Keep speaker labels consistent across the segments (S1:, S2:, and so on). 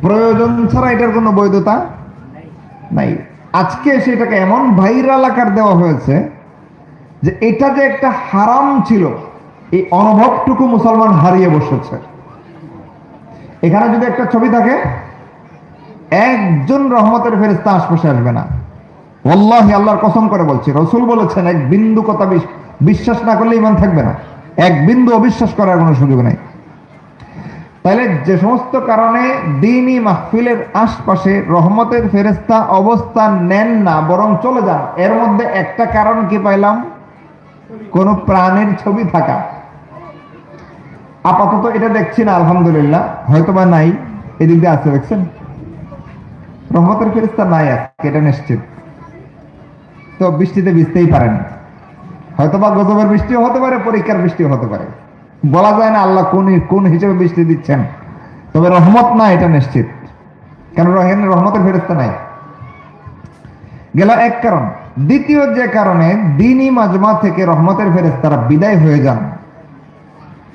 S1: প্রয়োজন ছাড়া এটার কোনো বৈধতা নাই। আজকে সেটাকে এমন ভাইরাল আকার দেওয়া হয়েছে যে এটা যে একটা হারাম ছিল, এই অনুভবটুকু মুসলমান হারিয়ে বসেছে। এখানে যদি একটা ছবি থাকে, একজন রহমতের ফেরেস্তা আশপাশে আসবে না। ওল্লাহি আল্লাহর কসম করে বলছি, রসুল বলেছেন, এক বিন্দু কথা বিশ- বিশ্বাস না করলে ইমান থাকবে না। এক বিন্দু অবিশ্বাস করার কোনো সুযোগ নেই। তাহলে যে সমস্ত কারণে দিনই মাহফিলের আশপাশে রহমতের ফেরেস্তা অবস্থান নেন না, বরং চলে যান। এর মধ্যে একটা কারণ কি পাইলাম? কোন প্রাণের ছবি থাকা। আপাতত এটা দেখছি না, আলহামদুলিল্লাহ। হয়তো বা নাই। এদিক দিয়ে আছে, দেখছেন? রহমতের ফেরিস্তা নাই আজকে, এটা নিশ্চিত। তো বৃষ্টিতে ভিজতেই পারেন। হয়তো বা গজবের বৃষ্টিও হতে পারে, পরীক্ষার বৃষ্টিও হতে পারে। বলা যায় না আল্লাহ কোন কোন হিসেবে বৃষ্টি দিচ্ছেন। তবে রহমত না, এটা নিশ্চিত। কেন রহেন রহমতের ফেরিস্তা নাই। গেল এক কারণ। দ্বিতীয় যে কারণে দিনই মাজমা থেকে রহমতের ফেরেস্তারা বিদায় হয়ে যান।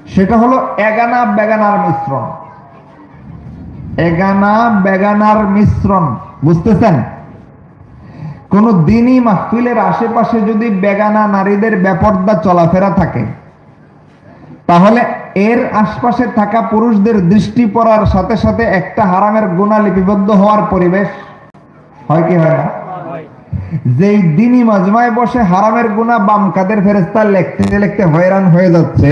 S1: সেটা হলো এগানা বেগানার মিশ্রণ। এগানা বেগানার মিশ্রণ, বুঝতেছেন? কোন দিনই মাহফিলের আশেপাশে যদি বেগানা নারীদের ব্যাপারদা চলাফেরা থাকে তাহলে এর আশপাশে থাকা পুরুষদের দৃষ্টি পড়ার সাথে সাথে একটা হারামের গুণা লিপিবদ্ধ হওয়ার পরিবেশ। হয় কি হয় না? যেই দিনই মাজমায় বসে হারামের গুণা বাম কাদের ফেরেস্তা লিখতে লিখতে হয়রান হয়ে যাচ্ছে,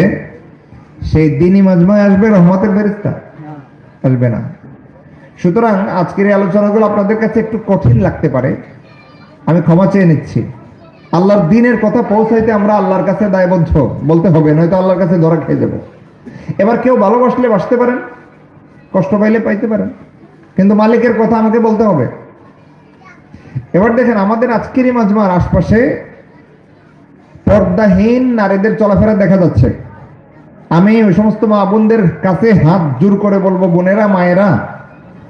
S1: সেই দিনই মাজমায় আসবে রহমতের ফেরেস্তা আসবে না। সুতরাং আজকের এই আলোচনাগুলো আপনাদের কাছে একটু কঠিন লাগতে পারে। আমি ক্ষমা চেয়ে নিচ্ছি। আল্লাহর দিনের কথা পৌঁছাইতে আমরা আল্লাহর কাছে দায়বদ্ধ। বলতে হবে, নয়তো আল্লাহর কাছে ধরা খেয়ে যাব। এবার কেউ ভালোবাসলে বাসতে পারেন, কষ্ট পাইলে পাইতে পারেন। কিন্তু মালিকের কথা আমাকে বলতে হবে। এবার দেখেন, আমাদের আজকেরই মাজমার আশপাশে পর্দাহীন নারীদের চলাফেরা দেখা যাচ্ছে। আমি ওই সমস্ত মা বোনদের কাছে হাত জোর করে বলব, বোনেরা, মায়েরা,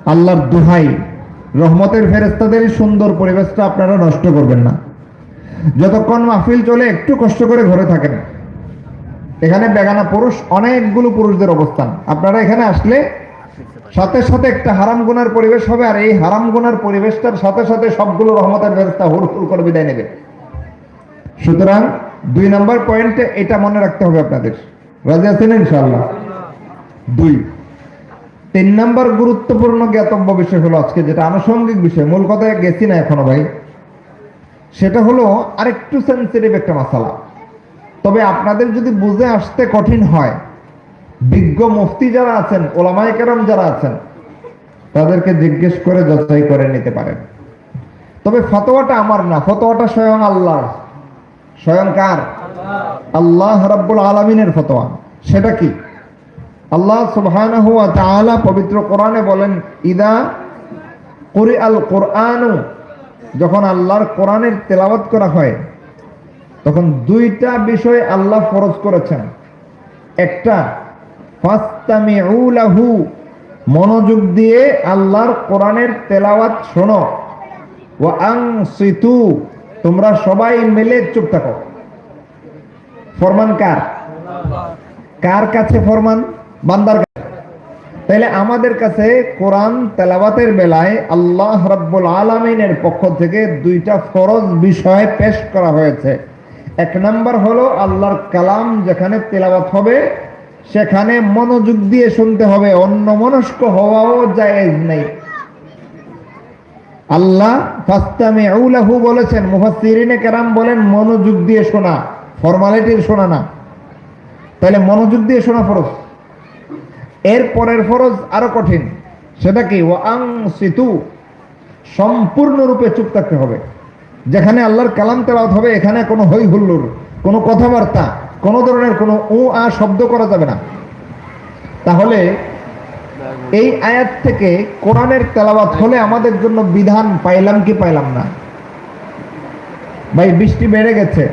S1: আল্লাহর দুহাই, রহমতের ফেরেস্তাদের সুন্দর পরিবেশটা আপনারা নষ্ট করবেন না। যতক্ষণ মাহফিল চলে, একটু কষ্ট করে ঘরে থাকেন। এখানে বেগানা পুরুষ, অনেকগুলো পুরুষদের অবস্থান। আপনারা এখানে আসলে সাথে সাথে একটা হারাম গুনার পরিবেশ হবে, আর এই হারাম গুনার পরিবেশটার সাথে সাথে সবগুলো রহমতের ব্যবস্থা হুড়হুড় করে বিদায় নেবে। সুতরাং দুই নম্বর পয়েন্টে এটা মনে রাখতে হবে আপনাদের। রাজি আছেন ইনশাআল্লাহ? দুই। তিন নম্বর গুরুত্বপূর্ণ জ্ঞাতব্য বিষয় হলো আজকে যেটা আনুষঙ্গিক বিষয়। মূল কথায় গেছি না এখনও ভাই। সেটা হলো আরেকটু সেন্সিটিভ একটা মশালা তবে আপনাদের যদি বুঝে আসতে কঠিন হয়, বিজ্ঞ মুফতি যারা আছেন, ওলামায় কেরাম যারা আছেন, তাদেরকে জিজ্ঞেস করে যাচাই করে নিতে পারেন। তবে ফতোয়াটা আমার না, ফতোয়াটা স্বয়ং আল্লাহর। স্বয়ং কার? আল্লাহ রাব্বুল আলমিনের ফতোয়া। সেটা কি? আল্লাহ সুবহানাহু ওয়া তাআলা পবিত্র কোরআনে বলেন, ইদা কুরি আল কোরআনু যখন আল্লাহর কোরআনের তেলাওয়াত করা হয়, তখন দুইটা বিষয় আল্লাহ ফরজ করেছেন। একটা মনোযোগ দিয়ে আল্লাহর কোরআনের তেলাওয়াত শোনো। ও আংসিতু, তোমরা সবাই মিলে চুপ থাকো। ফরমান কার? কার কাছে ফরমান? বান্দার তাহলে আমাদের কাছে কোরআন তেলাওয়াতের বেলায় আল্লাহ রাব্বুল আলামিনের পক্ষ থেকে দুইটা ফরজ বিষয় পেশ করা হয়েছে। এক নাম্বার হলো আল্লাহর কালাম যেখানে তেলাওয়াত হবে, সেখানে মনোযোগ দিয়ে শুনতে হবে অন্য মনস্ক হওয়াও জায়েজ নেই। আল্লাহ ফাস্তামিউ লাহু বলেছেন, মুফাসসিরিনে কেরাম বলেন, মনোযোগ দিয়ে শোনা, ফর্মালিটির শোনা না। তাহলে মনোযোগ দিয়ে শোনা ফরজ। এর পরের ফরজ আরও কঠিন। সেটা কি? ও আং সিতু সম্পূর্ণরূপে চুপ থাকতে হবে। যেখানে আল্লাহর কালাম তেলাওয়াত হবে, এখানে কোনো হই হুল্লুর, কোনো কথাবার্তা, কোনো ধরনের কোনো ও আ শব্দ করা যাবে না। তাহলে এই আয়াত থেকে কোরআনের তেলাওয়াত হলে আমাদের জন্য বিধান পাইলাম কি পাইলাম না? ভাই, বৃষ্টি বেড়ে গেছে।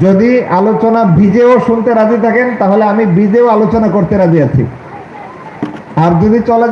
S1: যদি আলোচনা ভিজেও শুনতে রাজি থাকেন, তাহলে আমি ভিজেও আলোচনা করতে রাজি আছি। আর যদি চলে